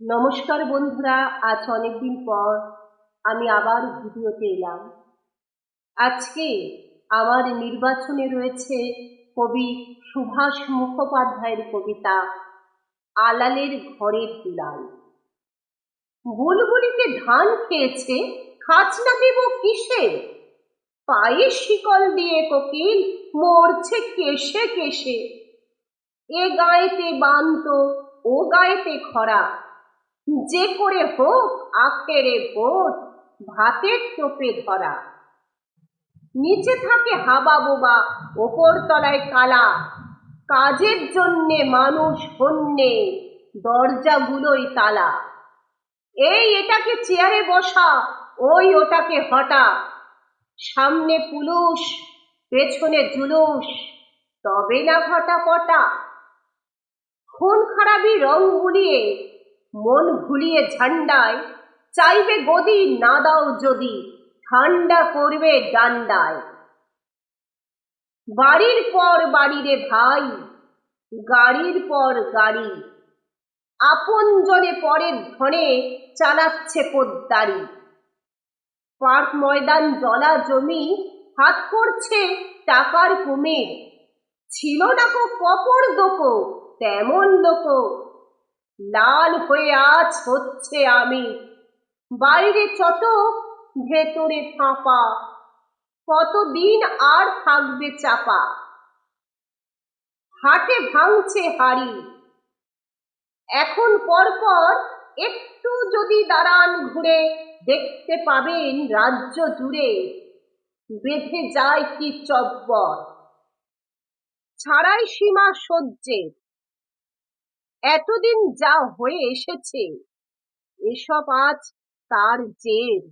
নমস্কার বন্ধুরা, আজ অনেকদিন পর আমি আবার ভিডিওতে এলাম। আজকে আমার নির্বাচনে রয়েছে কবি সুভাষ মুখোপাধ্যায়ের কবিতা, আলালের ঘরের দুলাল। বুলবুলিতে ধান খেয়েছে খাজনা দেব কিসে? পায়ে শিকল দিয়ে কোকিল, মরছে কেশে কেশে। এ গায়েতে বান্ত, ও গায়েতে খরা যে করে হোক আখেরে ভোট ভাতের টোপে ধরা। নিচে থাকে হাবা বোবা ওপর তলায় কালা কাজের জন্যে মানুষ হন্যে, দরজাগুলোই তালা। এই এটাকে চেয়ারে বসা, ওই ওটাকে হটা। সামনে পুলুস, পেছনে জুলুস, তবে না ঘটা পটা। খুন খারাপি রং বুলিয়ে মন ভুলিয়ে ঝান্ডায়, চাইবে গদি না দাও যদি, ঠান্ডা করবে ডান্ডায়। বাড়ির পর বাড়ি রে ভাই, গাড়ির পর গাড়ি। আপন জনে পরের ধনে চালাচ্ছে পোদ্দারি। পার্ক ময়দান জলা জমি, হাত করছে টাকার কুমির। ছিল না কো কপর দোকো, তেমন লোকো লাল হয়ে আজ হচ্ছে আমি। বাইরে চটক ভেতরে ফাঁপা। কতদিন আর থাকবে চাপা। হাটে ভাঙছে হাড়ি। এখন পরপর একটু যদি দাঁড়ান ঘুরে, দেখতে পাবেন রাজ্য জুড়ে। বেঁধে যায় কি চব্বর। ছাড়াই সীমা সহ্যের। এতদিন যা হয়ে এসেছে এসব আজ তার জের।